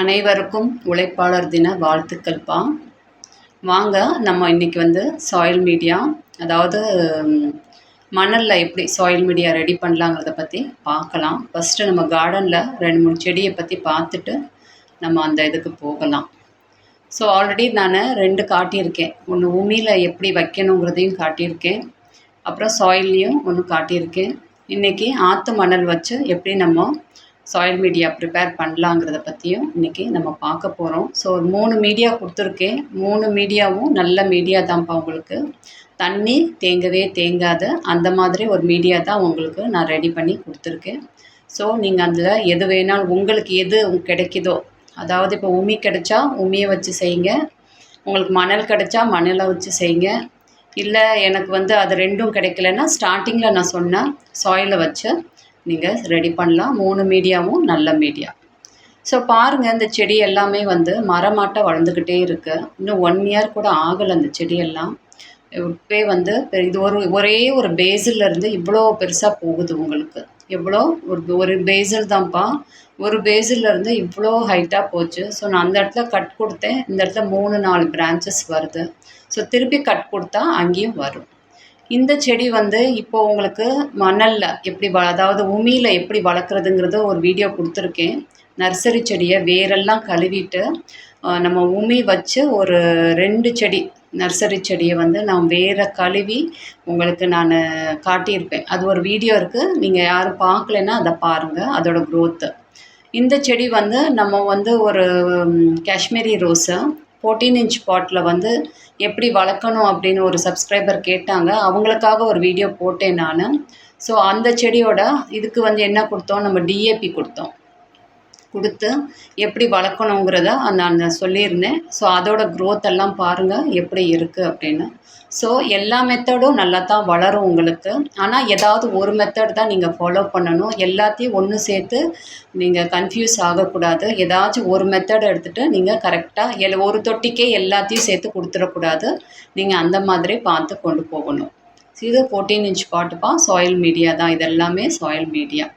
அனைவருக்கும் உழைப்பாளர் தின வாழ்த்துக்கள்ப்பா. வாங்க நம்ம இன்றைக்கி வந்து சாயில் மீடியா அதாவது மணலில் எப்படி சாயில் மீடியா ரெடி பண்ணலாங்கிறத பற்றி பார்க்கலாம். ஃபஸ்ட்டு நம்ம கார்டனில் ரெண்டு மூணு செடியை பற்றி பார்த்துட்டு நம்ம அந்த இதுக்கு போகலாம். ஸோ ஆல்ரெடி நான் ரெண்டு காட்டியிருக்கேன். ஒன்று உமியில் எப்படி வைக்கணுங்கிறதையும் காட்டியிருக்கேன். அப்புறம் சாயில்லையும் ஒன்று காட்டியிருக்கேன். இன்றைக்கி ஆற்று மணல் வச்சு எப்படி நம்ம சாயில் மீடியா ப்ரிப்பேர் பண்ணலாங்கிறத பற்றியும் இன்றைக்கி நம்ம பார்க்க போகிறோம் ஸோ ஒரு மூணு மீடியா கொடுத்துருக்கேன். மூணு மீடியாவும் நல்ல மீடியா தான்ப்பா உங்களுக்கு. தண்ணி தேங்கவே தேங்காத அந்த மாதிரி ஒரு மீடியா தான் உங்களுக்கு நான் ரெடி பண்ணி கொடுத்துருக்கேன். ஸோ நீங்கள் அதில் எது வேணாலும் உங்களுக்கு எது கிடைக்குதோ அதாவது இப்போ உமி கிடைச்சா உமியை வச்சு செய்யுங்க. உங்களுக்கு மணல் கிடைச்சா மணலை வச்சு செய்யுங்க. இல்லை எனக்கு வந்து அது ரெண்டும் கிடைக்கலன்னா ஸ்டார்டிங்கில் நான் சொன்னேன் சாயிலை வச்சு நீங்கள் ரெடி பண்ணலாம். மூணு மீடியாவும் நல்ல மீடியா. ஸோ பாருங்கள் இந்த செடி எல்லாமே வந்து மரமாட்ட வளர்ந்துக்கிட்டே இருக்குது இன்னும் ஒன் இயர் கூட ஆகலை அந்த செடியெல்லாம். இப்போ வந்து இது ஒரு ஒரே ஒரு பேசில் இவ்வளோ பெருசாக போகுது உங்களுக்கு. எவ்வளோ ஒரு ஒரு பேசில் தான்ப்பா. ஒரு பேசில் இவ்வளோ ஹைட்டாக போச்சு. ஸோ நான் அந்த இடத்துல கட் கொடுத்தேன். இந்த இடத்துல மூணு நாலு பிரான்ச்சஸ் வருது. ஸோ திருப்பி கட் கொடுத்தா அங்கேயும் வரும். இந்த செடி வந்து இப்போ உங்களுக்கு மணலில் எப்படி வ அதாவது உமியில் எப்படி வளர்க்குறதுங்கிறத ஒரு வீடியோ கொடுத்துருக்கேன். நர்சரி செடியை வேரெல்லாம் கழுவிட்டு நம்ம உமி வச்சு ஒரு ரெண்டு செடி நர்சரி செடியை வந்து நான் வேற கழுவி உங்களுக்கு நான் காட்டியிருப்பேன். அது ஒரு வீடியோ இருக்குது நீங்கள் யாரும் பார்க்கலன்னா அதை பாருங்கள் அதோடய க்ரோத்து இந்த செடி வந்து நம்ம வந்து ஒரு காஷ்மீரி ரோஸை. ஃபோர்டீன் இன்ச் பாட்டில் வந்து எப்படி வளர்க்கணும் அப்படின்னு ஒரு சப்ஸ்கிரைபர் கேட்டாங்க. அவங்களுக்காக ஒரு வீடியோ போட்டேன் நான். ஸோ அந்த செடியோட இதுக்கு வந்து என்ன கொடுத்தோம்? நம்ம டிஏபி கொடுத்தோம். கொடுத்து எப்படி வளர்க்கணுங்கிறத நான் சொல்லியிருந்தேன். ஸோ அதோட க்ரோத் எல்லாம் பாருங்கள் எப்படி இருக்குது அப்படின்னு. ஸோ எல்லா மெத்தடும் நல்லா தான் வளரும் உங்களுக்கு. ஆனால் ஏதாவது ஒரு மெத்தட் தான் நீங்கள் ஃபாலோ பண்ணணும். எல்லாத்தையும் ஒன்று சேர்த்து நீங்கள் கன்ஃபியூஸ் ஆகக்கூடாது. ஏதாச்சும் ஒரு மெத்தட் எடுத்துகிட்டு நீங்கள் கரெக்டாக எல் ஒரு தொட்டிக்கே எல்லாத்தையும் சேர்த்து கொடுத்துடக்கூடாது. நீங்கள் அந்த மாதிரி பார்த்து கொண்டு போகணும். இது ஃபோர்டீன் இன்ச் பாட்டுப்பா சாயில் மீடியா தான். இதெல்லாமே சாயில் மீடியா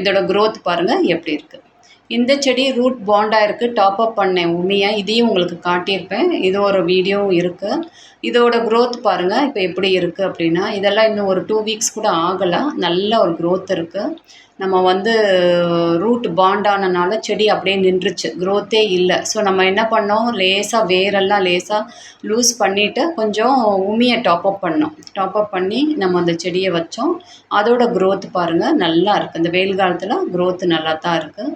இதோட க்ரோத் பாருங்கள் எப்படி இருக்குது இந்த செடி ரூட் பாண்டாக இருக்குது டாப் அப் பண்ணேன் உண்மையை இதையும் உங்களுக்கு காட்டியிருப்பேன். இது ஒரு வீடியோவும் இருக்குது இதோட க்ரோத் பாருங்கள் இப்போ எப்படி இருக்குது அப்படின்னா இதெல்லாம் இன்னும் ஒரு டூ வீக்ஸ் கூட ஆகலை. நல்ல ஒரு க்ரோத் இருக்குது நம்ம வந்து ரூட் பாண்டானனால செடி அப்படியே நின்றுச்சு. க்ரோத்தே இல்லை. ஸோ நம்ம என்ன பண்ணோம்? லேசாக வேரெல்லாம் லேசாக லூஸ் பண்ணிவிட்டு கொஞ்சம் உமியை டாப் அப் பண்ணோம். டாப் அப் பண்ணி நம்ம அந்த செடியை வச்சோம். அதோட க்ரோத் பாருங்கள் நல்லா இருக்குது இந்த வெயில் காலத்தில் க்ரோத் நல்லா தான் இருக்குது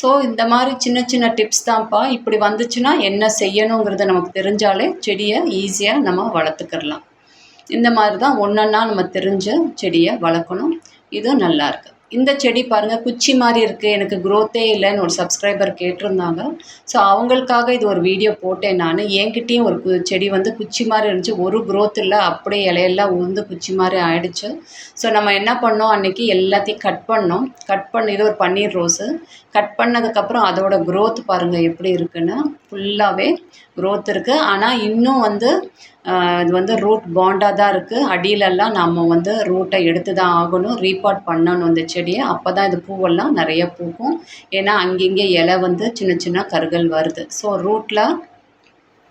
ஸோ இந்த மாதிரி சின்ன சின்ன டிப்ஸ் தான்ப்பா. இப்படி வந்துச்சுன்னா என்ன செய்யணுங்கிறத நமக்கு தெரிஞ்சாலே செடியை ஈஸியாக நம்ம வளர்த்துக்கிடலாம். இந்த மாதிரி தான் ஒன்றுன்னா நம்ம தெரிஞ்ச செடியை வளர்க்கணும். இதுவும் நல்லாயிருக்கு இந்த செடி பாருங்கள் குச்சி மாதிரி இருக்குது எனக்கு க்ரோத்தே இல்லைன்னு ஒரு சப்ஸ்கிரைபர் கேட்டிருந்தாங்க. ஸோ அவங்களுக்காக இது ஒரு வீடியோ போட்டேன் நான். என்கிட்டேயும் ஒரு கு செடி வந்து குச்சி மாதிரி இருந்துச்சு. ஒரு க்ரோத் இல்லை அப்படியே இலையெல்லாம் உளுந்து குச்சி மாதிரி ஆயிடுச்சு. ஸோ நம்ம என்ன பண்ணோம்? அன்றைக்கி எல்லாத்தையும் கட் பண்ணோம். கட் பண்ணி இது ஒரு பன்னீர் ரோஸு. கட் பண்ணதுக்கப்புறம் அதோட க்ரோத் பாருங்கள் எப்படி இருக்குன்னு. ஃபுல்லாகவே க்ரோத் இருக்குது ஆனால் இன்னும் வந்து இது வந்து ரூட் பாண்டாக தான் இருக்குது அடியிலெல்லாம் நம்ம வந்து ரூட்டை எடுத்து தான் ஆகணும். ரீபாட் பண்ணணும் இந்த செடியை. அப்போ தான் இது பூவெல்லாம் நிறைய பூக்கும். ஏன்னா அங்கங்கே இலை வந்து சின்ன சின்ன கருகள் வருது. ஸோ ரூட்டில்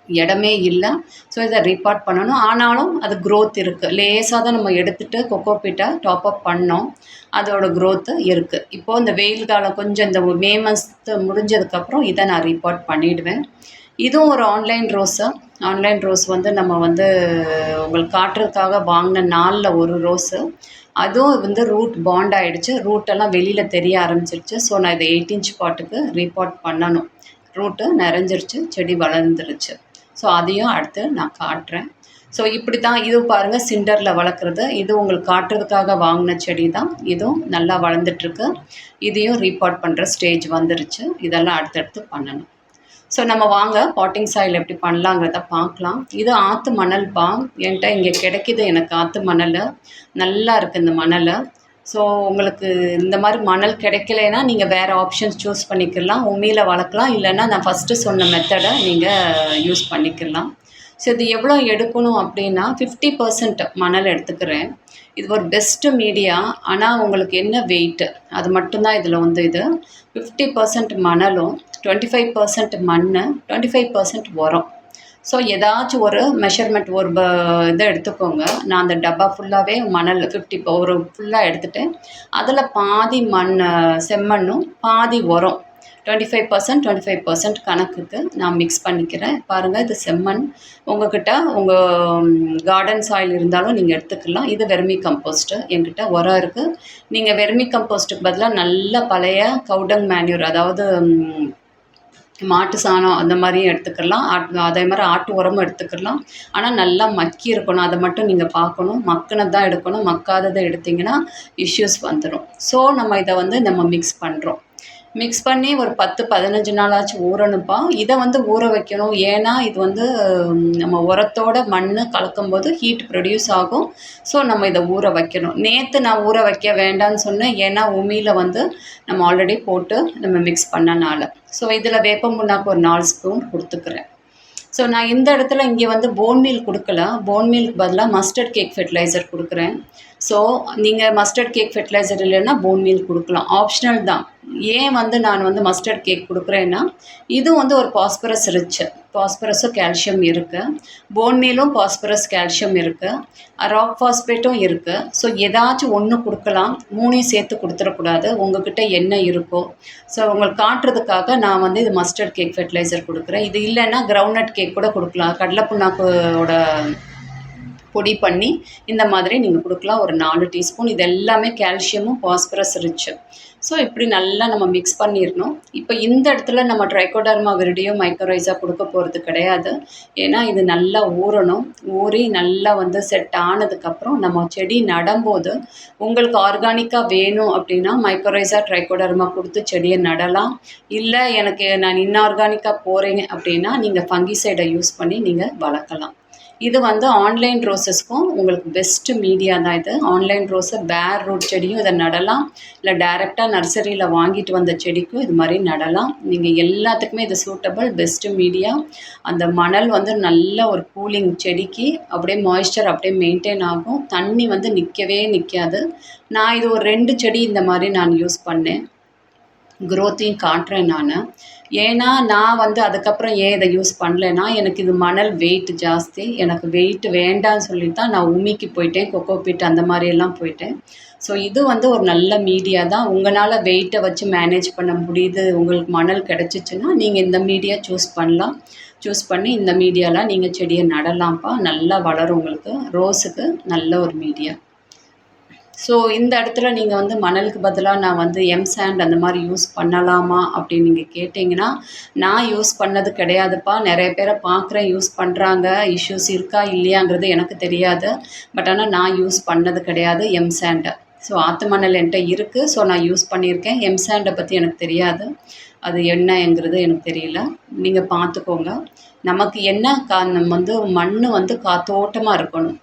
இடமே இல்லை. ஸோ இதை ரீபாட் பண்ணணும். ஆனாலும் அது க்ரோத் இருக்குது லேசாக தான் நம்ம எடுத்துகிட்டு கொக்கோபீட்டை டாப் அப் பண்ணோம். அதோட க்ரோத்து இருக்குது இப்போது இந்த வெயில் காலம் கொஞ்சம் இந்த மே மாதத்து முடிஞ்சதுக்கப்புறம் இதை நான் ரீபாட் பண்ணிவிடுவேன் இதுவும் ஒரு ஆன்லைன் ரோஸு ஆன்லைன் ரோஸ் வந்து நம்ம வந்து உங்களுக்கு காட்டுறதுக்காக வாங்கின நாளில் ஒரு ரோஸு அதுவும் வந்து ரூட் பாண்ட் ஆகிடுச்சு ரூட்டெல்லாம் வெளியில் தெரிய ஆரம்பிச்சிருச்சு. ஸோ நான் இதை எயிட் இன்ச் பாட்டுக்கு ரீபாட் பண்ணணும். ரூட்டு நிறைஞ்சிருச்சு செடி வளர்ந்துருச்சு. ஸோ அதையும் அடுத்து நான் காட்டுறேன். ஸோ இப்படி தான் இது பாருங்கள் சிண்டரில் வளர்க்குறது. இது உங்களுக்கு காட்டுறதுக்காக வாங்கின செடி தான் இதுவும் நல்லா வளர்ந்துட்டுருக்கு. இதையும் ரீபாட் பண்ணுற ஸ்டேஜ் வந்துருச்சு. இதெல்லாம் அடுத்தடுத்து பண்ணணும். ஸோ நம்ம வாங்க பாட்டிங் சாயில் எப்படி பண்ணலாங்கிறத பார்க்கலாம். இது ஆற்று மணல் பா என்கிட்ட இங்கே கிடைக்கிது எனக்கு ஆற்று மணல். நல்லா இருக்குது இந்த மணல். ஸோ உங்களுக்கு இந்த மாதிரி மணல் கிடைக்கலைன்னா நீங்கள் வேறு ஆப்ஷன்ஸ் சூஸ் பண்ணிக்கலாம். உமியில் வளர்க்கலாம். இல்லைன்னா நான் ஃபஸ்ட்டு சொன்ன மெத்தடை நீங்கள் யூஸ் பண்ணிக்கலாம். ஸோ இது எவ்வளோ எடுக்கணும் அப்படின்னா ஃபிஃப்டி பர்சன்ட் மணல் எடுத்துக்கிறேன். இது ஒரு பெஸ்ட்டு மீடியா ஆனால் உங்களுக்கு என்ன வெயிட்டு அது மட்டும்தான் இதில் வந்து இது. ஃபிஃப்டி பர்சன்ட் மணலும் டுவெண்ட்டி ஃபைவ் பர்சன்ட் மண் டுவெண்ட்டி ஃபைவ் பர்சன்ட் உரம். ஸோ ஏதாச்சும் ஒரு மெஷர்மெண்ட் ஒரு ப இதை எடுத்துக்கோங்க. நான் அந்த டப்பா ஃபுல்லாகவே மணல் ஃபிஃப்டி ஒரு ஃபுல்லாக எடுத்துகிட்டேன் அதில் பாதி மண் செம்மண்ணும் பாதி உரம். Twenty five percent twenty five percent கணக்குக்கு நான் மிக்ஸ் பண்ணிக்கிறேன். பாருங்கள் இது செம்மண். உங்ககிட்ட உங்கள் கார்டன் சாயில் இருந்தாலும் நீங்கள் எடுத்துக்கலாம். இது வெர்மி கம்போஸ்ட்டு என்கிட்ட உரம் இருக்குது நீங்கள் வெர்மி கம்போஸ்ட்டுக்கு பதிலாக நல்ல பழைய கவுடங் மேன்யூர் அதாவது மாட்டு சாணம் அந்த மாதிரியும் எடுத்துக்கலாம். ஆட் அதே மாதிரி ஆட்டு உரமும் எடுத்துக்கலாம். ஆனால் நல்லா மக்கி இருக்கணும். அதை மட்டும் நீங்கள் பார்க்கணும். மக்கினது தான் எடுக்கணும். மக்காததை எடுத்தீங்கன்னா இஷ்யூஸ் வந்துடும் ஸோ நம்ம இதை வந்து நம்ம மிக்ஸ் பண்ணுறோம் மிக்ஸ் பண்ணி ஒரு பத்து பதினஞ்சு நாளாச்சும் ஊறணும்ப்பா இதை வந்து ஊற வைக்கணும். ஏன்னா இது வந்து நம்ம உரத்தோட மண் கலக்கும்போது ஹீட் ப்ரொடியூஸ் ஆகும். ஸோ நம்ம இதை ஊற வைக்கணும். நேற்று நான் ஊற வைக்க வேண்டாம்னு சொன்னேன். ஏன்னா உமியில் வந்து நம்ம ஆல்ரெடி போட்டு நம்ம மிக்ஸ் பண்ணனால. ஸோ இதில் வேப்பம் புண்ணாக்கு ஒரு நாலு ஸ்பூன் கொடுத்துக்கிறேன். ஸோ நான் இந்த இடத்துல இங்கே வந்து போன் மீல் கொடுக்கல. போன் மீலுக்கு பதிலாக மஸ்டர்ட் கேக் ஃபெர்டிலைசர் கொடுக்குறேன். ஸோ நீங்கள் மஸ்டர்ட் கேக் ஃபெர்டிலைசர் இல்லைன்னா போன் மீல் கொடுக்கலாம். ஆப்ஷனல் தான். ஏன் வந்து நான் வந்து மஸ்டர்ட் கேக் கொடுக்குறேன்னா இதுவும் வந்து ஒரு பாஸ்பரஸ் ரிச்சு பாஸ்பரஸும் கால்சியம் இருக்குது போன் மீலும் பாஸ்பரஸ் கால்சியம் இருக்குது ராக் ஃபாஸ்பேட்டும் இருக்குது ஸோ ஏதாச்சும் ஒன்று கொடுக்கலாம். மூணையும் சேர்த்து கொடுத்துடக்கூடாது. உங்ககிட்ட என்ன இருக்கோ. ஸோ உங்களுக்கு காட்டுறதுக்காக நான் வந்து இது மஸ்டர்ட் கேக் ஃபெர்டிலைசர் கொடுக்குறேன். இது இல்லைன்னா கிரவுண்ட்நட் கேக் கூட கொடுக்கலாம். கடலை புண்ணாக்கோட பொடி பண்ணி இந்த மாதிரி நீங்கள் கொடுக்கலாம். ஒரு நாலு டீஸ்பூன். இது எல்லாமே கால்சியமும் பாஸ்பரஸ் ரிச்சு ஸோ இப்படி நல்லா நம்ம மிக்ஸ் பண்ணிடணும் இப்போ இந்த இடத்துல நம்ம ட்ரைகோடர்மா விரிடியோ மைக்ரோரைஸாக கொடுக்க போகிறது கிடையாது. ஏன்னா இது நல்லா ஊறணும். ஊறி நல்லா வந்து செட் ஆனதுக்கப்புறம் நம்ம செடி நடும்போது உங்களுக்கு ஆர்கானிக்காக வேணும் அப்படின்னா மைக்ரோரைஸா ட்ரைகோடர்மா கொடுத்து செடியை நடலாம். இல்லை எனக்கு நான் இன்ஆர்கானிக்காக போகிறேங்க அப்படின்னா நீங்கள் ஃபங்கிசைடை யூஸ் பண்ணி நீங்கள் வளர்க்கலாம். இது வந்து ஆன்லைன் ரோசஸ்க்கும் உங்களுக்கு பெஸ்ட்டு மீடியா தான் இது. ஆன்லைன் ரோஸை பேர் ரூட் செடியும் இதை நடலாம். இல்லை டைரெக்டாக நர்சரியில் வாங்கிட்டு வந்த செடிக்கும் இது மாதிரி நடலாம். நீங்கள் எல்லாத்துக்குமே இது சூட்டபிள் பெஸ்ட்டு மீடியா அந்த மணல் வந்து நல்ல ஒரு கூலிங் செடிக்கு அப்படியே மாய்ஸ்சர் அப்படியே மெயின்டைன் ஆகும். தண்ணி வந்து நிற்கவே நிற்காது நான் இது ஒரு ரெண்டு செடி இந்த மாதிரி நான் யூஸ் பண்ணேன். க்ரோத்தையும் காட்டுறேன் நான். ஏன்னா நான் வந்து அதுக்கப்புறம் ஏன் இதை யூஸ் பண்ணலைன்னா எனக்கு இது மணல் வெயிட் ஜாஸ்தி. எனக்கு வெயிட் வேண்டாம்னு சொல்லிட்டு தான் நான் உமிக்கு போயிட்டேன் கொக்கோ பீட் அந்த மாதிரியெல்லாம் போயிட்டேன். ஸோ இது வந்து ஒரு நல்ல மீடியா தான். உங்களால் வெயிட்டை வச்சு மேனேஜ் பண்ண முடியுது உங்களுக்கு மணல் கிடச்சிச்சின்னா நீங்கள் இந்த மீடியா சூஸ் பண்ணலாம். சூஸ் பண்ணி இந்த மீடியாவில் நீங்கள் செடியை நடலாம்ப்பா. நல்லா வளரும் உங்களுக்கு. ரோஸுக்கு நல்ல ஒரு மீடியா ஸோ இந்த இடத்துல நீங்கள் வந்து மணலுக்கு பதிலாக நான் வந்து எம் சாண்ட் அந்த மாதிரி யூஸ் பண்ணலாமா அப்படின்னு நீங்கள் கேட்டிங்கன்னா நான் யூஸ் பண்ணது கிடையாதுப்பா. நிறைய பேரை பார்க்குறேன் யூஸ் பண்ணுறாங்க இஷ்யூஸ் இருக்கா இல்லையாங்கிறது எனக்கு தெரியாது. பட் ஆனால் நான் யூஸ் பண்ணது கிடையாது எம் சாண்டை ஸோ ஆற்று மணல் என்கிட்ட இருக்குது ஸோ நான் யூஸ் பண்ணியிருக்கேன். எம் சாண்டை பற்றி எனக்கு தெரியாது. அது என்னங்கிறது எனக்கு தெரியல. நீங்கள் பார்த்துக்கோங்க. நமக்கு என்ன கா நம்ம வந்து மண் வந்து காத்தோட்டமாக இருக்கணும்.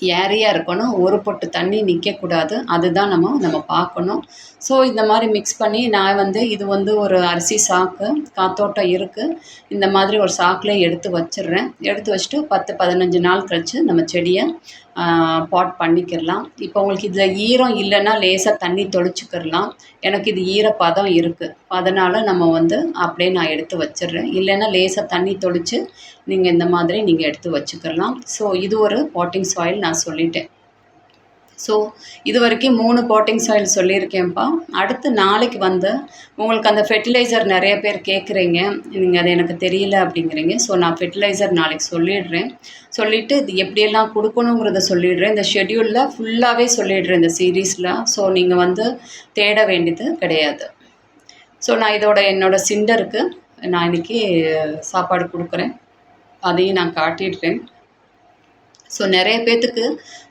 ஏரியாக இருக்கணும். ஒரு பொட்டு தண்ணி நிற்கக்கூடாது அதுதான் நம்ம நம்ம பார்க்கணும். ஸோ இந்த மாதிரி மிக்ஸ் பண்ணி நான் வந்து இது வந்து ஒரு அரிசி சாக்கு காத்தோட்டம் இருக்குது இந்த மாதிரி ஒரு சாக்கில் எடுத்து வச்சிடுறேன். எடுத்து வச்சுட்டு பத்து பதினஞ்சு நாள் கழித்து நம்ம செடியை பாட் பண்ணிக்கிடலாம். இப்போ உங்களுக்கு இதில் ஈரம் இல்லைன்னா லேசாக தண்ணி தொளிச்சுக்கிடலாம். எனக்கு இது ஈரப்பதம் இருக்குது அதனால் நம்ம வந்து அப்படியே நான் எடுத்து வச்சிடுறேன். இல்லைன்னா லேசாக தண்ணி தொளிச்சு நீங்கள் இந்த மாதிரி நீங்கள் எடுத்து வச்சுக்கிடலாம். ஸோ இது ஒரு பாட்டிங் சாயில் நான் சொல்லிட்டேன். ஸோ இது வரைக்கும் மூணு பாட்டிங் சாயில் சொல்லியிருக்கேன்ப்பா. அடுத்து நாளைக்கு வந்து உங்களுக்கு அந்த ஃபெர்டிலைசர் நிறைய பேர் கேட்குறீங்க. நீங்கள் அது எனக்கு தெரியல அப்படிங்கிறீங்க. ஸோ நான் ஃபெர்டிலைசர் நாளைக்கு சொல்லிடுறேன். சொல்லிவிட்டு இது எப்படியெல்லாம் கொடுக்கணுங்கிறத சொல்லிடுறேன். இந்த ஷெட்யூலில் ஃபுல்லாகவே சொல்லிடுறேன் இந்த சீரீஸில் ஸோ நீங்கள் வந்து தேட வேண்டியது கிடையாது. ஸோ நான் இதோட என்னோட சிண்டருக்கு நான் இன்றைக்கி சாப்பாடு கொடுக்குறேன். அதையும் நான் காட்டிடுறேன். ஸோ நிறைய பேர்த்துக்கு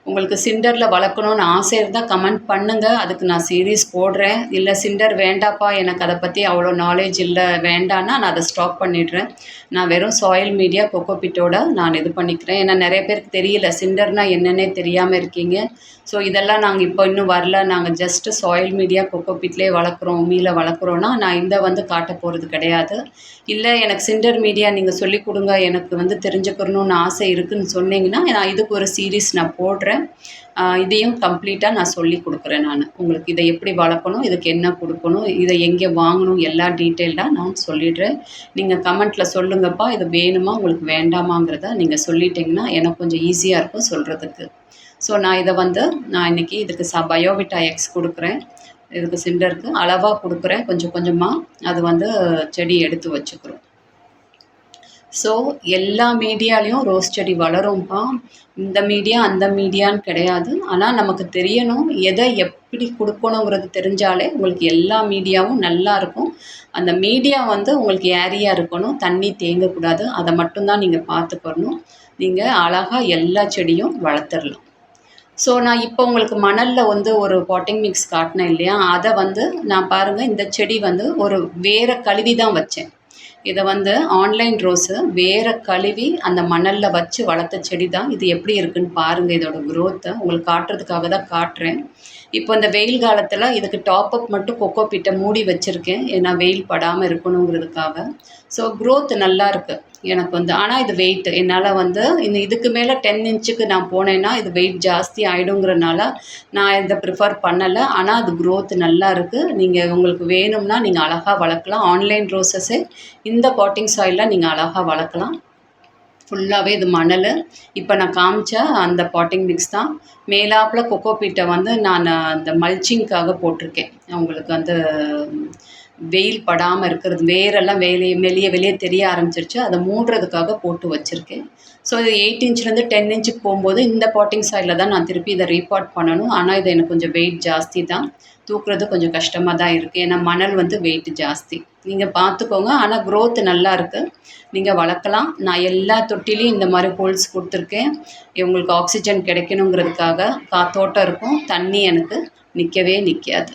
உங்களுக்கு சிண்டரில் வளர்க்கணுன்னு ஆசை இருந்தால் கமெண்ட் பண்ணுங்கள் அதுக்கு நான் சீரீஸ் போடுறேன். இல்லை சிண்டர் வேண்டாப்பா எனக்கு அதை பற்றி அவ்வளோ நாலேஜ் இல்லை வேண்டான்னா நான் அதை ஸ்டாப் பண்ணிடுறேன். நான் வெறும் சாயில் மீடியா கொக்கோபிட்டோட நான் இது பண்ணிக்கிறேன். ஏன்னா நிறைய பேருக்கு தெரியல சிண்டர்னால் என்னன்னே தெரியாமல் இருக்கீங்க. ஸோ இதெல்லாம் நாங்கள் இப்போ இன்னும் வரல. நாங்கள் ஜஸ்ட்டு சாயில் மீடியா கொக்கோபிட்லேயே வளர்க்குறோம் உமியில் வளர்க்குறோன்னா நான் இந்த வந்து காட்ட போகிறது கிடையாது. இல்லை எனக்கு சிண்டர் மீடியா நீங்கள் சொல்லிக் கொடுங்க. எனக்கு வந்து தெரிஞ்சுக்கணும்னு ஆசை இருக்குதுன்னு சொன்னீங்கன்னா நான் இதுக்கு ஒரு சீரீஸ் நான் போடுறேன். கொடுக்குறேன் இதையும் கம்ப்ளீட்டாக நான் சொல்லி கொடுக்குறேன் நான். உங்களுக்கு இதை எப்படி வளர்க்கணும் இதுக்கு என்ன கொடுக்கணும் இதை எங்கே வாங்கணும் எல்லா டீட்டெயில்டாக நான் சொல்லிடுறேன். நீங்கள் கமெண்ட்டில் சொல்லுங்கப்பா இது வேணுமா உங்களுக்கு வேண்டாமாங்கிறத நீங்கள் சொல்லிட்டீங்கன்னா எனக்கு கொஞ்சம் ஈஸியாக இருக்கும் சொல்கிறதுக்கு ஸோ நான் இதை வந்து நான் இன்றைக்கி இதுக்கு ச பயோவிட்டா எக்ஸ் கொடுக்குறேன். இதுக்கு சிண்டருக்கு அளவாக கொடுக்குறேன் கொஞ்சம் கொஞ்சமாக அது வந்து செடி எடுத்து வச்சுக்கிறோம். ஸோ எல்லா மீடியாலையும் ரோஸ் செடி வளரும்ப்பா இந்த மீடியா அந்த மீடியான்னு கிடையாது. ஆனால் நமக்கு தெரியணும் எதை எப்படி கொடுக்கணுங்கிறது தெரிஞ்சாலே உங்களுக்கு எல்லா மீடியாவும் நல்லா இருக்கும். அந்த மீடியா வந்து உங்களுக்கு ஏரியாக இருக்கணும். தண்ணி தேங்கக்கூடாது. அதை மட்டும்தான் நீங்கள் பார்த்துக்கணும். நீங்கள் அழகாக எல்லா செடியும் வளர்த்துடலாம். ஸோ நான் இப்போ உங்களுக்கு மணலில் வந்து ஒரு பாட்டிங் மிக்ஸ் காட்டினேன் இல்லையா? அதை வந்து நான் பாருங்கள் இந்த செடி வந்து ஒரு வேறு கழுவி தான் வச்சேன். இதை வந்து ஆன்லைன் ரோஸு வேறு கழுவி அந்த மணலில் வச்சு வளர்த்த செடி தான். இது எப்படி இருக்குன்னு பாருங்கள் இதோட க்ரோத்தை உங்களுக்கு காட்டுறதுக்காக தான் காட்டுறேன். இப்போ இந்த வெயில் காலத்தில் இதுக்கு டாப் அப் மட்டும் கொக்கோ பிட்டை மூடி வச்சுருக்கேன். ஏன்னா வெயில் படாமல் இருக்கணுங்கிறதுக்காக. ஸோ க்ரோத் நல்லா இருக்குது எனக்கு வந்து ஆனால் இது வெயிட் என்னால் வந்து இந்த இதுக்கு மேலே டென் இன்ச்சுக்கு நான் போனேன்னா இது வெயிட் ஜாஸ்தி ஆகிடுங்கிறனால நான் இதை ப்ரிஃபர் பண்ணலை. ஆனால் அது க்ரோத் நல்லா இருக்குது நீங்கள் உங்களுக்கு வேணும்னா நீங்கள் அழகாக வளர்க்கலாம். ஆன்லைன் ரோசஸே இந்த பாட்டிங் சாயிலில் நீங்கள் அழகாக வளர்க்கலாம். ஃபுல்லாகவே இது மணல். இப்போ நான் காமிச்ச அந்த பாட்டிங் மிக்ஸ் தான். மேலாப்பில் கொக்கோ பீட்டை வந்து நான் அந்த மல்ச்சிங்க்காக போட்டிருக்கேன். உங்களுக்கு வந்து வெயில் படாமல் இருக்கிறது. வேரெல்லாம் வெளியே வெளியே வெளியே தெரிய ஆரம்பிச்சிருச்சு. அதை மூடுறதுக்காக போட்டு வச்சுருக்கேன். ஸோ இது எயிட் இன்ச்லேருந்து டென் இன்ச்சுக்கு போகும்போது இந்த பாட்டிங் சைடில் தான் நான் திருப்பி இதை ரீபாட் பண்ணணும். ஆனால் இது எனக்கு கொஞ்சம் வெயிட் ஜாஸ்தி தான். தூக்குறது கொஞ்சம் கஷ்டமாக தான் இருக்குது ஏன்னா மணல் வந்து வெயிட் ஜாஸ்தி. நீங்கள் பார்த்துக்கோங்க. ஆனால் க்ரோத் நல்லா இருக்குது நீங்கள் வளர்க்கலாம். நான் எல்லா தொட்டிலையும் இந்த மாதிரி ஹோல்ஸ் கொடுத்துருக்கேன். உங்களுக்கு ஆக்சிஜன் கிடைக்கணுங்கிறதுக்காக காத்தோட்டம் இருக்கும். தண்ணி எனக்கு நிற்கவே நிற்காது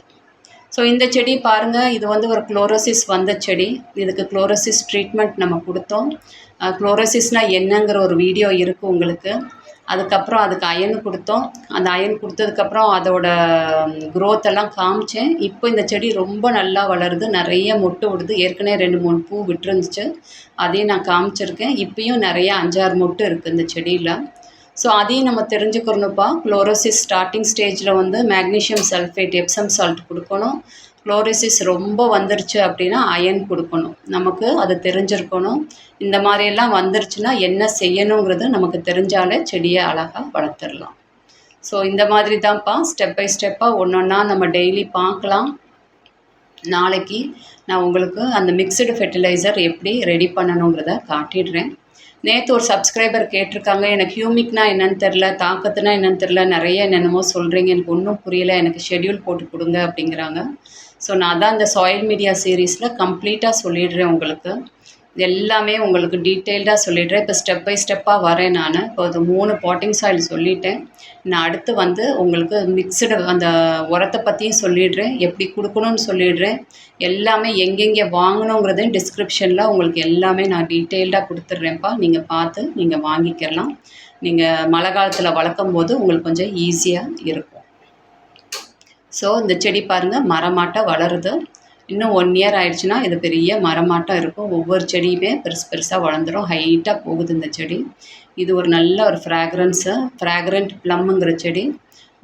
ஸோ இந்த செடி பாருங்கள் இது வந்து ஒரு குளோரோசிஸ் வந்த செடி. இதுக்கு குளோரோசிஸ் ட்ரீட்மெண்ட் நம்ம கொடுத்தோம். குளோரோசிஸ்னால் என்னங்கிற ஒரு வீடியோ இருக்குது உங்களுக்கு. அதுக்கப்புறம் அதுக்கு அயன் கொடுத்தோம். அந்த அயன் கொடுத்ததுக்கப்புறம் அதோட க்ரோத் எல்லாம் காமிச்சேன். இப்போ இந்த செடி ரொம்ப நல்லா வளருது. நிறைய மொட்டு விடுது. ஏற்கனவே ரெண்டு மூணு பூ விட்டுருந்துச்சு. அதையும் நான் காமிச்சிருக்கேன். இப்பயும் நிறைய அஞ்சாறு மொட்டு இருக்குது இந்த செடியில். ஸோ அதையும் நம்ம தெரிஞ்சுக்கிறணுப்பா குளோரோசிஸ் ஸ்டார்டிங் ஸ்டேஜில் வந்து மேக்னீஷியம் சல்ஃபேட் எப்சம் சால்ட் கொடுக்கணும். குளோரோசிஸ் ரொம்ப வந்துருச்சு அப்படின்னா அயன் கொடுக்கணும். நமக்கு அது தெரிஞ்சிருக்கணும். இந்த மாதிரியெல்லாம் வந்துருச்சுன்னா என்ன செய்யணுங்கிறது நமக்கு தெரிஞ்சாலே செடியை அழகாக வளர்த்துடலாம். ஸோ இந்த மாதிரி தான்ப்பா ஸ்டெப் பை ஸ்டெப்பாக ஒன்று ஒன்றா நம்ம டெய்லி பார்க்கலாம். நாளைக்கு நான் உங்களுக்கு அந்த மிக்சடு ஃபெர்டிலைசர் எப்படி ரெடி பண்ணணுங்கிறத காட்டிடுறேன். நேற்று ஒரு சப்ஸ்கிரைபர் கேட்டிருக்காங்க. எனக்கு ஹியூமிக்னா என்னன்னு தெரில தாக்கத்துனா என்னன்னு தெரில நிறைய என்னென்னமோ சொல்கிறீங்க எனக்கு ஒன்றும் புரியல. எனக்கு ஷெட்யூல் போட்டு கொடுங்க அப்படிங்கிறாங்க. ஸோ நான் தான் இந்த சாயில் மீடியா சீரீஸில் கம்ப்ளீட்டாக சொல்லிடுறேன் உங்களுக்கு. இது எல்லாமே உங்களுக்கு டீட்டெயில்டாக சொல்லிடுறேன். இப்போ ஸ்டெப் பை ஸ்டெப்பாக வரேன் நான். இப்போ அது மூணு பாட்டிங் சாயில் சொல்லிட்டேன். நான் அடுத்து வந்து உங்களுக்கு மிக்சடு அந்த உரத்தை பற்றியும் சொல்லிடுறேன். எப்படி கொடுக்கணும்னு சொல்லிடுறேன். எல்லாமே எங்கெங்கே வாங்கணுங்கிறதையும் டிஸ்கிரிப்ஷனில் உங்களுக்கு எல்லாமே நான் டீட்டெயில்டாக கொடுத்துட்றேன்ப்பா. நீங்கள் பார்த்து நீங்கள் வாங்கிக்கலாம். நீங்கள் மழை காலத்தில் வளர்க்கும் போது உங்களுக்கு கொஞ்சம் ஈஸியாக இருக்கும். ஸோ இந்த செடி பாருங்கள் மரமாட்டம் வளருது. இன்னும் ஒன் இயர் ஆயிடுச்சுன்னா இது பெரிய மரமாட்டம் இருக்கும். ஒவ்வொரு செடியுமே பெருசு பெருசாக வளர்ந்துடும் ஹைட்டாக போகுது இந்த செடி. இது ஒரு நல்ல ஒரு ஃப்ராக்ரன்ஸு ஃப்ராக்ரண்ட் ப்ளம்முங்கிற செடி.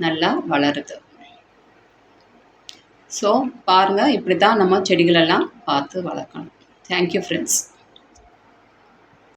நல்லா வளருது. ஸோ பாருங்கள் இப்படி தான் நம்ம செடிகளெல்லாம் பார்த்து வளர்க்கணும். Thank you friends